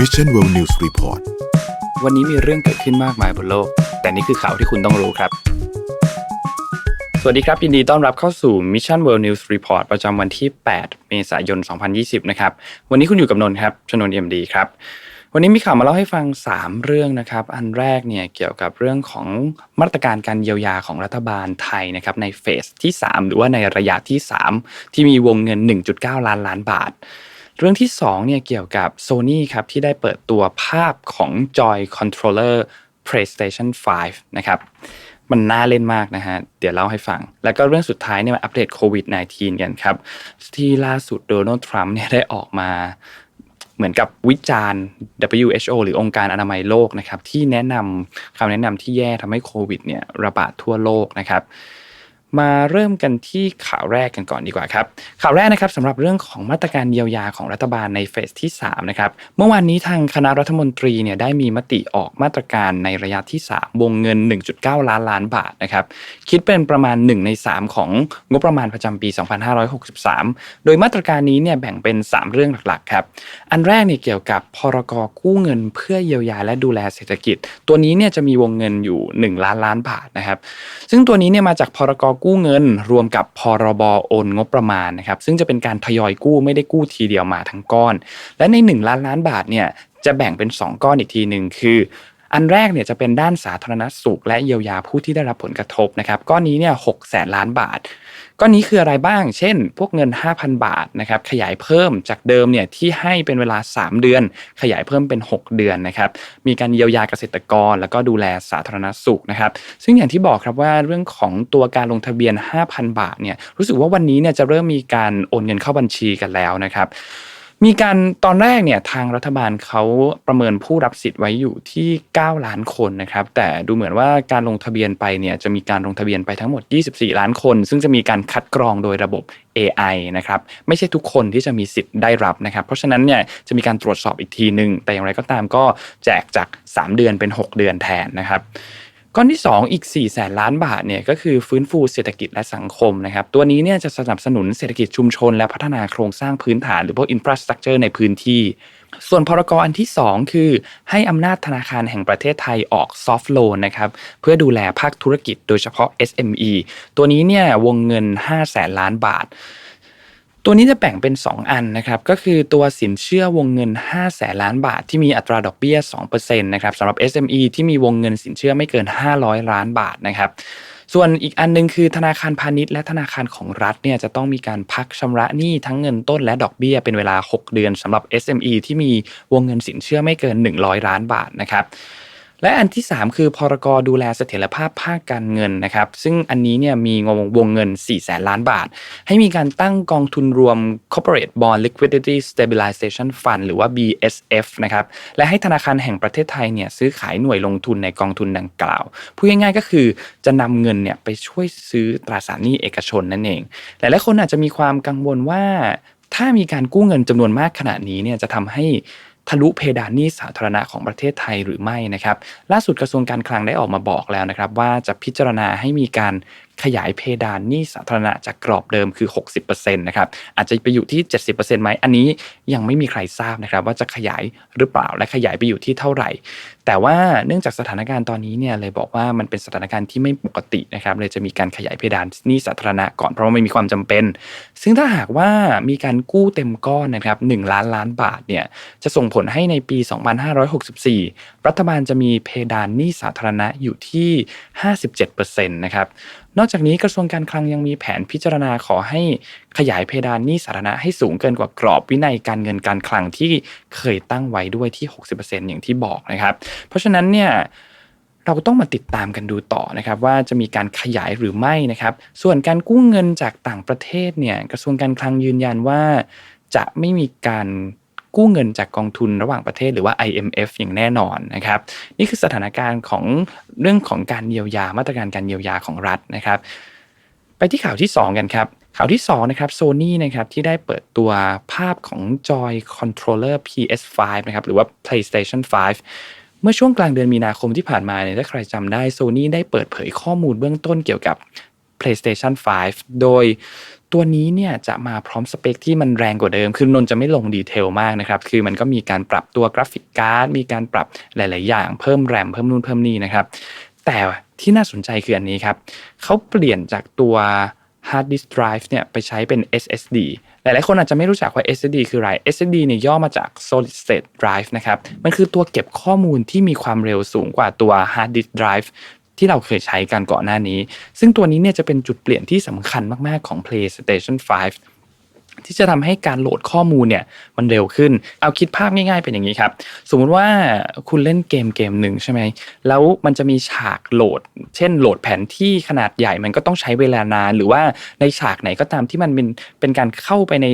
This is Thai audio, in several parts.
Mission World News Report วันนี้มีเรื่องเกิดขึ้นมากมายบนโลก แต่นี่คือข่าวที่คุณต้องรู้ครับ สวัสดีครับ ยินดีต้อนรับเข้าสู่ Mission World News Report ประจำวันที่ 8 เมษายน 2020 นะครับ วันนี้คุณอยู่กับนนท์ครับ ชนนท์เอ็มดีครับวันนี้มีข่าวมาเล่าให้ฟัง 3 เรื่องนะครับ อันแรกเนี่ยเกี่ยวกับเรื่องของมาตรการการเยียวยาของรัฐบาลไทยนะครับในเฟสที่ 3 หรือว่าในระยะที่ 3 ที่มีวงเงิน 1.9 ล้านล้านบาท เรื่องที่2เนี่ยเกี่ยวกับ Sony ครับที่ได้เปิดตัวภาพของ Joy Controller PlayStation 5 นะครับมันน่าเล่นมากนะฮะ เดี๋ยวเล่าให้ฟัง แล้วก็เรื่องสุดท้ายเนี่ยมาอัปเดตโควิด -19 กันครับ ที่ล่าสุดโดนัลด์ทรัมป์เนี่ยได้ออกมาเหมือนกับวิจารณ์ WHO หรือองค์การอนามัยโลกนะครับ ที่แนะนำคำแนะนำที่แย่ทำให้โควิดเนี่ยระบาดทั่วโลกนะครับ มาเริ่มกันที่ข่าวแรกกันก่อนดีกว่าครับข่าวแรกนะครับสำหรับเรื่องของมาตรการเยียวยาของรัฐบาลในเฟสที่3นะครับเมื่อวานนี้ทางคณะรัฐมนตรีเนี่ยได้มีมติออกมาตรการในระยะที่ 3 วงเงิน 1.9 ล้านล้านบาทนะครับคิดเป็นประมาณ 1 ใน 3 ของงบประมาณประจำปี 2563 โดยมาตรการนี้เนี่ยแบ่งเป็น 3 เรื่องหลักๆครับอันแรกเนี่ยเกี่ยวกับพรกกู้เงินเพื่อเยียวยาและดูแลเศรษฐกิจ ตัวนี้เนี่ยจะมีวงเงินอยู่ 1 ล้านล้านบาทนะครับซึ่งตัวนี้เนี่ยมาจากพรกกู้เงิน รวมกับพรบโอนงบประมาณนะครับซึ่งจะเป็นการทยอยกู้ไม่ได้กู้ทีเดียวมาทั้งก้อน และใน 1 ล้านล้านบาทเนี่ยจะแบ่งเป็น 2 ก้อนอีกทีหนึ่งคือ อันแรกเนี่ยจะเป็นด้านสาธารณสุข และเยียวยาผู้ที่ได้รับผลกระทบนะครับก้อนนี้เนี่ยหกแสนล้านบาท ก้อนนี้คืออะไรบ้าง เช่น พวกเงิน 5,000 บาทนะครับขยายเพิ่มจากเดิมเนี่ยที่ให้เป็นเวลา 3 เดือน ขยายเพิ่มเป็น 6 เดือนนะครับมีการเยียวยาเกษตรกร แล้วก็ดูแลสาธารณสุขนะครับซึ่งอย่างที่บอกครับว่าเรื่องของตัวการลงทะเบียน 5,000 บาทเนี่ยรู้สึกว่าวันนี้เนี่ยจะเริ่มมีการโอนเงินเข้าบัญชีกันแล้วนะครับ มีการตอนแรกเนี่ยทางรัฐบาลเขาประเมินผู้รับสิทธิ์ไว้อยู่ที่ 9 ล้านคนนะครับ แต่ดูเหมือนว่าการลงทะเบียนไปเนี่ยจะมีการลงทะเบียนไปทั้งหมด 24 ล้านคน ซึ่งจะมีการคัดกรองโดยระบบ AI นะครับไม่ใช่ทุกคนที่จะมีสิทธิ์ได้รับนะครับ เพราะฉะนั้นเนี่ยจะมีการตรวจสอบอีกทีหนึ่งแต่อย่างไรก็ตามก็แจกจาก 3 เดือนเป็น 6 เดือนแทนนะครับ ก้อนที่ 2 อีก4แสนล้านบาทเนี่ยก็คือฟื้นฟูเศรษฐกิจและสังคมนะครับตัวนี้เนี่ยจะสนับสนุนเศรษฐกิจชุมชน และพัฒนาโครงสร้างพื้นฐานหรือพวกอินฟราสตรักเจอร์ในพื้นที่ ส่วนพรกอันที่ 2 คือ ให้อำนาจธนาคารแห่งประเทศไทยออกซอฟท์โลนนะครับเพื่อดูแลภาคธุรกิจโดยเฉพาะ SME ตัวนี้เนี่ยวงเงิน5แสนล้านบาท ตัวนี้จะแบ่งเป็น 2 อันนะครับ ก็คือตัวสินเชื่อวงเงิน 5 แสนล้านบาท ที่มีอัตราดอกเบี้ย2%นะครับสำหรับ SME ที่มีวงเงินสินเชื่อไม่เกิน 500 ล้านบาทนะครับส่วนอีกอันหนึงคือธนาคารพาณิชย์และธนาคารของรัฐเนี่ยจะต้องมีการพักชำระหนี้ทั้งเงินต้นและดอกเบี้ยเป็นเวลา 6 เดือนสำหรับ SME ที่มีวงเงินสินเชื่อไม่เกิน 100 ล้านบาทนะครับ และอันที่ 3 คือพรกดูแลเสถียรภาพภาคการเงินนะครับ ซึ่งอันนี้เนี่ยมีวงเงิน4แสนล้านบาท ให้มีการตั้งกองทุนรวม Corporate Bond Liquidity Stabilization Fund หรือว่า BSF นะครับและให้ธนาคารแห่งประเทศไทยเนี่ยซื้อขายหน่วยลงทุนในกองทุนดังกล่าวพูดง่ายๆก็คือจะนำเงินเนี่ยไปช่วยซื้อตราสารหนี้เอกชนนั่นเองหลายๆคนอาจจะมีความกังวลว่าถ้ามีการกู้เงินจำนวนมากขนาดนี้เนี่ยจะทำให้ ทะลุเพดานหนี้สาธารณะของประเทศไทยหรือไม่นะครับ ล่าสุดกระทรวงการคลังได้ออกมาบอกแล้วนะครับ ว่าจะพิจารณาให้มีการ ขยายเพดานหนี้สาธารณะจากกรอบเดิมคือ 60%นะครับอาจจะไปอยู่ที่ 70%ไหมอันนี้ยังไม่มีใครทราบนะครับ ว่าจะขยายหรือเปล่าและขยายไปอยู่ที่เท่าไหร่ แต่ว่าเนื่องจากสถานการณ์ตอนนี้เนี่ยเลยบอกว่ามันเป็นสถานการณ์ที่ไม่ปกตินะครับเลยจะมีการขยายเพดานหนี้สาธารณะก่อนเพราะว่าไม่มีความจำเป็น ซึ่งถ้าหากว่ามีการกู้เต็มก้อนนะครับ1ล้านล้านบาทเนี่ยจะส่งผลให้ในปี 2564 รัฐบาลจะมีเพดานหนี้สาธารณะอยู่ที่ 57%นะครับ นอกจากนี้กระทรวงการคลังยังมีแผนพิจารณาขอให้ขยายเพดานหนี้สาธารณะให้สูงเกินกว่ากรอบวินัยการเงินการคลังที่เคยตั้งไว้ด้วยที่ 60%อย่างที่บอกนะครับ เพราะฉะนั้นเนี่ยเราต้องมาติดตามกันดูต่อนะครับ ว่าจะมีการขยายหรือไม่นะครับ ส่วนการกู้เงินจากต่างประเทศเนี่ยกระทรวงการคลังยืนยันว่า จะไม่มีการ กู้เงินจากกองทุนระหว่างประเทศหรือว่า IMF อย่างแน่นอนนะครับ นี่คือสถานการณ์ของเรื่องของการเยียวยามาตรการการเยียวยาของรัฐนะครับ ไปที่ข่าวที่ 2 กันครับข่าวที่2นะครับ Sony นะครับที่ได้เปิดตัวภาพของ Joy Controller PS5 นะครับหรือว่า PlayStation 5 เมื่อช่วงกลางเดือนมีนาคมที่ผ่านมาเนี่ยถ้าใครจำได้ Sony ได้เปิดเผยข้อมูลเบื้องต้นเกี่ยวกับ PlayStation 5 โดย ตัวนี้เนี่ยจะมาพร้อมสเปคที่มันแรงกว่าเดิม คือนนจะไม่ลงดีเทลมากนะครับ คือมันก็มีการปรับตัวกราฟิกการ์ด มีการปรับหลาย ๆ อย่าง เพิ่มแรม เพิ่มนู่นเพิ่มนี่นะครับ แต่ที่น่าสนใจคืออันนี้ครับ เขาเปลี่ยนจากตัว hard disk drive เนี่ยไปใช้เป็น SSD หลาย ๆ คนอาจจะไม่รู้จักว่า SSD คืออะไร SSD เนี่ยย่อมาจาก solid state drive นะครับ มันคือตัวเก็บข้อมูลที่มีความเร็วสูงกว่าตัว hard disk drive ที่เราเคยใช้กันก่อนหน้านี้ ซึ่งตัวนี้เนี่ยจะเป็นจุดเปลี่ยนที่สำคัญมาก ๆ ของ PlayStation 5 ที่จะทำให้การโหลดข้อมูลเนี่ยมันเร็วขึ้น เอาคิดภาพง่าย ๆ เป็นอย่างนี้ครับ สมมุติว่าคุณเล่นเกมเกมหนึ่งใช่ไหม แล้วมันจะมีฉากโหลด เช่นโหลดแผนที่ขนาดใหญ่มันก็ต้องใช้เวลานาน หรือว่าในฉากไหนก็ตามที่มันเป็นเป็นการเข้าไปใน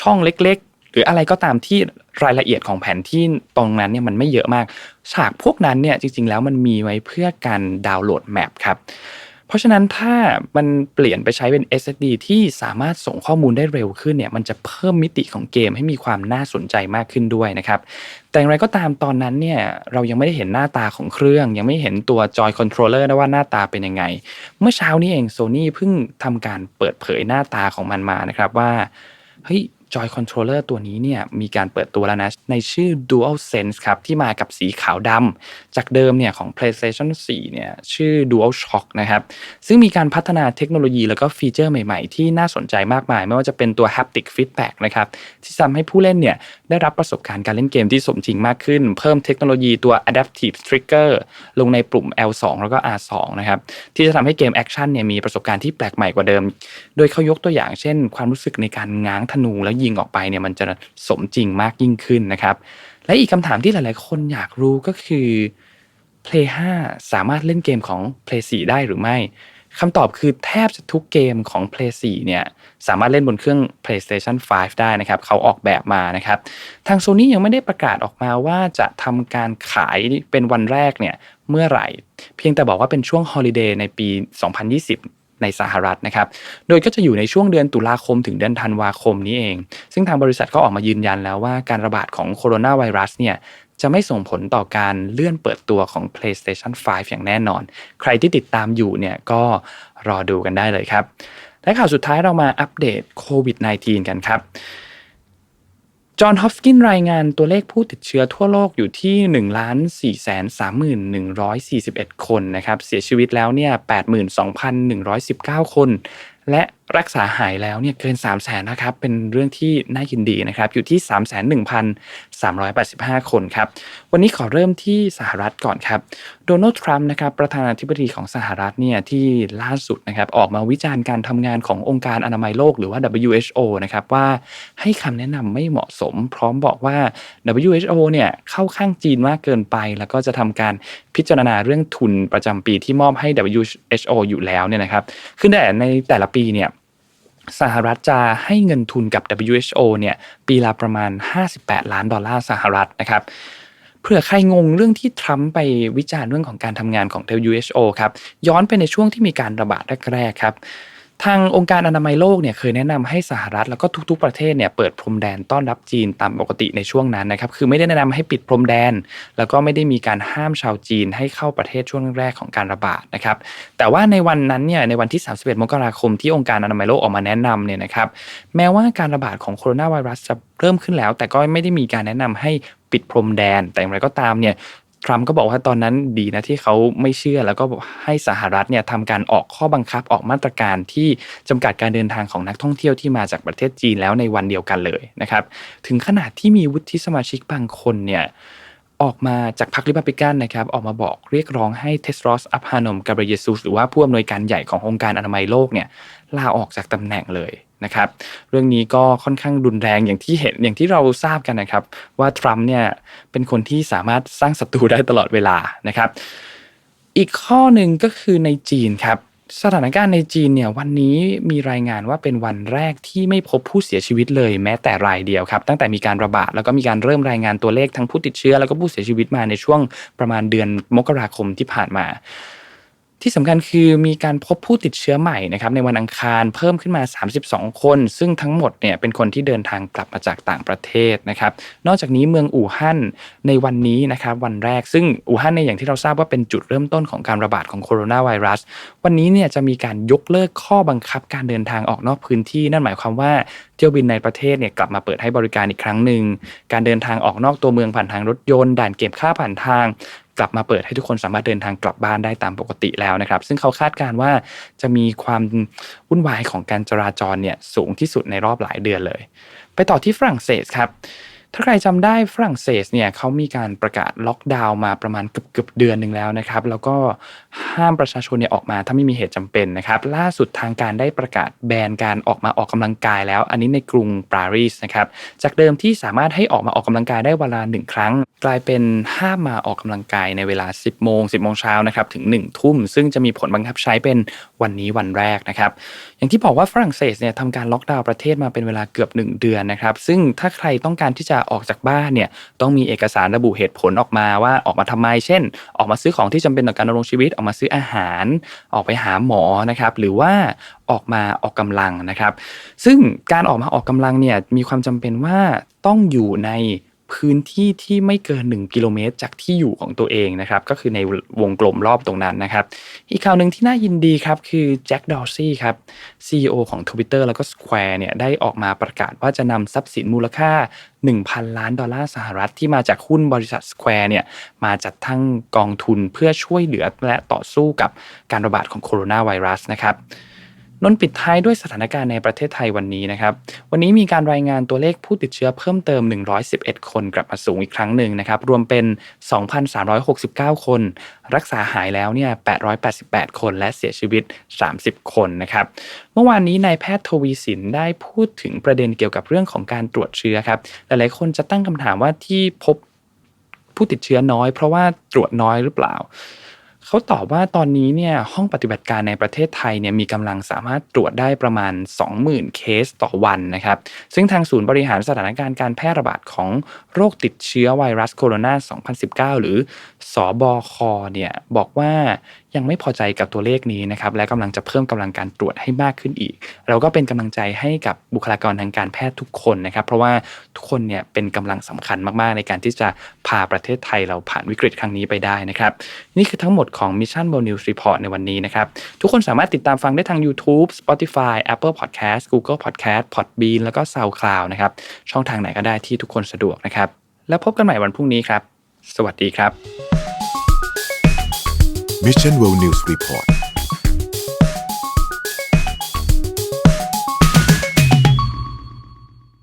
ช่องเล็กๆ หรืออะไรก็ตามที่รายละเอียดของแผนที่ตรงนั้นเนี่ยมันไม่เยอะมาก ฉากพวกนั้นเนี่ยจริง ๆ แล้วมันมีไว้เพื่อการดาวน์โหลดแมปครับเพราะฉะนั้นถ้ามันเปลี่ยนไปใช้เป็น SSD ที่สามารถส่งข้อมูลได้เร็วขึ้นเนี่ยมันจะเพิ่มมิติของเกมให้มีความน่าสนใจมากขึ้นด้วยนะครับแต่อย่างไรก็ตามตอนนั้นเนี่ยเรายังไม่ได้เห็นหน้าตาของเครื่อง ยังไม่เห็นตัวจอยคอนโทรลเลอร์นะว่าหน้าตาเป็นยังไง เมื่อเช้านี้เอง Sony เพิ่งทำการเปิดเผยหน้าตาของมันมานะครับว่าเฮ้ย จอยคอนโทรลเลอร์ตัวนี้เนี่ยมีการเปิดตัวแล้วนะ ในชื่อ Dual Sense ครับ ที่มากับสีขาวดำจากเดิมเนี่ยของ PlayStation 4 เนี่ยชื่อ Dual Shock นะครับ ซึ่งมีการพัฒนาเทคโนโลยีแล้วก็ฟีเจอร์ใหม่ๆ ที่น่าสนใจมากมาย ไม่ว่าจะเป็นตัว Haptic Feedback นะครับ ที่ทำให้ผู้เล่นเนี่ยได้รับประสบการณ์การเล่นเกมที่สมจริงมากขึ้น เพิ่มเทคโนโลยีตัว Adaptive Trigger ลงในปุ่ม L2 แล้วก็ R2 นะครับที่จะทำให้เกมแอคชั่นเนี่ยมีประสบการณ์ที่แปลกใหม่กว่าเดิม โดยเขายกตัวอย่างเช่น ความรู้สึกในการง้างธนูแล้วยิงออกไปเนี่ยมันจะสมจริงมากยิ่งขึ้นนะครับ และอีกคำถามที่หลาย ๆ คนอยากรู้ก็คือ Play 5 สามารถเล่นเกมของ Play 4 ได้หรือไม่คำตอบคือแทบจะทุกเกมของ Play 4 เนี่ยสามารถเล่นบนเครื่อง PlayStation 5 ได้นะครับ เขาออกแบบมานะครับ ทาง Sony ยังไม่ได้ประกาศออกมาว่าจะทำการขายเป็นวันแรกเนี่ยเมื่อไหร่ เพียงแต่บอกว่าเป็นช่วงฮอลิเดย์ในปี 2020 ในสหรัฐนะครับ โดยก็จะอยู่ในช่วงเดือนตุลาคมถึงเดือนธันวาคมนี้เอง ซึ่งทางบริษัทก็ออกมายืนยันแล้วว่าการระบาดของโคโรนาไวรัสเนี่ยจะไม่ส่งผลต่อการเลื่อนเปิดตัวของ PlayStation 5 อย่างแน่นอน ใครที่ติดตามอยู่เนี่ยก็รอดูกันได้เลยครับ และข่าวสุดท้ายเรามาอัปเดตโควิด -19 กันครับ จอห์นฮอฟกินรายงานตัวเลขผู้ติดเชื้อทั่วโลกอยู่ที่1ล้าน4 3 1 4 1 คนนะครับ เสียชีวิตแล้วเนี่ย 82,119 คน และ รักษาหายแล้วเนี่ยเกิน 3 0 0แสนนะครับ เป็นเรื่องที่น่ายินดีนะครับ อยู่ที่ 3 1 3 8 5 คนครับ วันนี้ขอเริ่มที่สหรัฐก่อนครับ โดนัลด์ทรัมป์นะครับประธานาธิบดีของสหรัฐเนี่ยที่ล่าสุดนะครับออกมาวิจารณ์การทำงานขององค์การอนามัยโลกหรือว่า WHO นะครับว่าให้คำแนะนำไม่เหมาะสม พร้อมบอกว่า WHO เนี่ยเข้าข้างจีนมากเกินไป แล้วก็จะทำการพิจารณาเรื่องทุนประจำปีที่มอบให้ WHO อยู่แล้วเนี่ยนะครับคือแต่ในแต่ละปีเนี่ย สหรัฐจะให้เงินทุนกับ WHO เนี่ยปีละประมาณ 58 ล้านดอลลาร์สหรัฐนะครับเผื่อใครงงเรื่องที่ทรัมป์ไปวิจารณ์เรื่องของการทำงานของ WHO ครับย้อนไปในช่วงที่มีการระบาดแรกๆครับ ทางองค์การอนามัยโลกเนี่ยเคยแนะนำให้สหรัฐแล้วก็ทุก ๆประเทศเนี่ยเปิดพรมแดนต้อนรับจีนตามปกติในช่วงนั้นนะครับคือไม่ได้แนะนำให้ปิดพรมแดน แล้วก็ไม่ได้มีการห้ามชาวจีนให้เข้าประเทศช่วงแรกของการระบาดนะครับแต่ว่าในวันนั้นเนี่ยในวันที่ 31 มกราคมที่องค์การอนามัยโลกออกมาแนะนำเนี่ยนะครับแม้ว่าการระบาดของโคโรนาไวรัสจะเริ่มขึ้นแล้ว แต่ก็ไม่ได้มีการแนะนำให้ปิดพรมแดน แต่อย่างไรก็ตามเนี่ย ทรัมป์ก็บอกว่าตอนนั้นดีนะที่เขาไม่เชื่อแล้วก็ให้สหรัฐเนี่ยทำการออกข้อบังคับออกมาตรการที่จำกัดการเดินทางของนักท่องเที่ยวที่มาจากประเทศจีนแล้วในวันเดียวกันเลยนะครับ ถึงขนาดที่มีวุฒิสมาชิกบางคนเนี่ยออกมาจากพรรคริพับลิกันนะครับออกมาบอกเรียกร้องให้เทสรอสอัพฮานมกาเบรเยซูสหรือว่าผู้อำนวยการใหญ่ขององค์การอนามัยโลกเนี่ยลาออกจากตำแหน่งเลย นะครับ เรื่องนี้ก็ค่อนข้างรุนแรงอย่างที่เห็นอย่างที่เราทราบกันนะครับ ว่าทรัมป์เนี่ยเป็นคนที่สามารถสร้างศัตรูได้ตลอดเวลานะครับ อีกข้อหนึ่งก็คือในจีนครับสถานการณ์ในจีนเนี่ยวันนี้มีรายงานว่าเป็นวันแรกที่ไม่พบผู้เสียชีวิตเลยแม้แต่รายเดียวครับ ตั้งแต่มีการระบาดแล้วก็มีการเริ่มรายงานตัวเลขทั้งผู้ติดเชื้อ แล้วก็ผู้เสียชีวิตมาในช่วงประมาณเดือนมกราคมที่ผ่านมา ที่สำคัญคือมีการพบผู้ติดเชื้อใหม่นะครับในวันอังคารเพิ่มขึ้นมา 32 คน ซึ่งทั้งหมดเนี่ยเป็นคนที่เดินทางกลับมาจากต่างประเทศนะครับ นอกจากนี้เมืองอู่ฮั่นในวันนี้นะครับวันแรกซึ่งอู่ฮั่นเนี่ยอย่างที่เราทราบว่าเป็นจุดเริ่มต้นของการระบาดของโคโรนาไวรัสวันนี้เนี่ยจะมีการยกเลิกข้อบังคับการเดินทางออกนอกพื้นที่ นั่นหมายความว่าเที่ยวบินในประเทศเนี่ยกลับมาเปิดให้บริการอีกครั้งหนึ่งการเดินทางออกนอกตัวเมืองผ่านทางรถยนต์ด่านเก็บค่าผ่านทาง กลับมาเปิดให้ทุกคนสามารถเดินทางกลับบ้านได้ตามปกติแล้วนะครับ ซึ่งเขาคาดการณ์ว่าจะมีความวุ่นวายของการจราจรเนี่ยสูงที่สุดในรอบหลายเดือนเลย ไปต่อที่ฝรั่งเศสครับ ถ้าใครจำได้ฝรั่งเศสเนี่ยเขามีการประกาศล็อกดาวน์มาประมาณเกือบเกือบเดือนหนึ่งแล้วนะครับ แล้วก็ห้ามประชาชนเนี่ยออกมาถ้าไม่มีเหตุจำเป็นนะครับ ล่าสุดทางการได้ประกาศแบนการออกมาออกกำลังกายแล้ว อันนี้ในกรุงปารีสนะครับจากเดิมที่สามารถให้ออกมาออกกำลังกายได้เวลาหนึ่งครั้ง กลายเป็นห้ามมาออกกำลังกายในเวลา 10โมง10โมงเช้านะครับถึง1ทุ่ม ซึ่งจะมีผลบังคับใช้เป็นวันนี้วันแรกนะครับ อย่างที่บอกว่าฝรั่งเศสเนี่ยทำการล็อกดาวน์ประเทศมาเป็นเวลาเกือบ 1 เดือนนะครับ ซึ่งถ้าใครต้องการที่จะออกจากบ้านเนี่ยต้องมีเอกสารระบุเหตุผลออกมาว่าออกมาทำไม เช่น ออกมาซื้อของที่จำเป็นต่อการดำรงชีวิตออกมาซื้ออาหาร ออกไปหาหมอนะครับ หรือว่าออกมาออกกำลังนะครับ ซึ่งการออกมาออกกำลังเนี่ยมีความจำเป็นว่าต้องอยู่ใน พื้นที่ที่ไม่เกิน 1 กิโลเมตร จากที่อยู่ของตัวเองนะครับ ก็คือในวงกลมรอบตรงนั้นนะครับ อีกข่าวหนึ่งที่น่ายินดีครับ คือแจ็คดอร์ซี่ครับ CEO ของ Twitter แล้วก็ Square เนี่ยได้ออกมาประกาศว่าจะนำทรัพย์สินมูลค่า 1,000 ล้านดอลลาร์สหรัฐที่มาจากหุ้นบริษัท Square เนี่ยมาจัดทั้งกองทุนเพื่อช่วยเหลือและต่อสู้กับการระบาดของโคโรนาไวรัสนะครับ นนท์ปิดท้ายด้วยสถานการณ์ในประเทศไทยวันนี้นะครับ วันนี้มีการรายงานตัวเลขผู้ติดเชื้อเพิ่มเติม 111 คนกลับมาสูงอีกครั้งหนึ่งนะครับ รวมเป็น 2,369 คน รักษาหายแล้วเนี่ย 888 คนและเสียชีวิต 30 คนนะครับ เมื่อวานนี้นายแพทย์ทวีสินได้พูดถึงประเด็นเกี่ยวกับเรื่องของการตรวจเชื้อครับ หลายๆคนจะตั้งคำถามว่าที่พบผู้ติดเชื้อน้อย เพราะว่าตรวจน้อยหรือเปล่า เขาตอบว่าตอนนี้เนี่ยห้องปฏิบัติการในประเทศไทยเนี่ยมีกำลังสามารถตรวจได้ประมาณ 20,000 เคสต่อวันนะครับ ซึ่งทางศูนย์บริหารสถานการณ์การแพร่ระบาดของโรคติดเชื้อไวรัสโคโรนา 2019 หรือสอบคเนี่ยบอกว่า ยังไม่พอใจกับตัวเลขนี้นะครับและกำลังจะเพิ่มกำลังการตรวจให้มากขึ้นอีก เราก็เป็นกำลังใจให้กับบุคลากรทางการแพทย์ทุกคนนะครับ เพราะว่าทุกคนเนี่ยเป็นกำลังสำคัญมากๆ ในการที่จะพาประเทศไทยเราผ่านวิกฤตครั้งนี้ไปได้นะครับ นี่คือทั้งหมดของ Mission World News Report ในวันนี้นะครับทุกคนสามารถติดตามฟังได้ทาง YouTube Spotify Apple Podcast Google Podcast Podbean แล้วก็ SoundCloud นะครับช่องทางไหนก็ได้ที่ทุกคนสะดวกนะครับแล้วพบกันใหม่วันพรุ่งนี้ครับ สวัสดีครับ Mission World News Report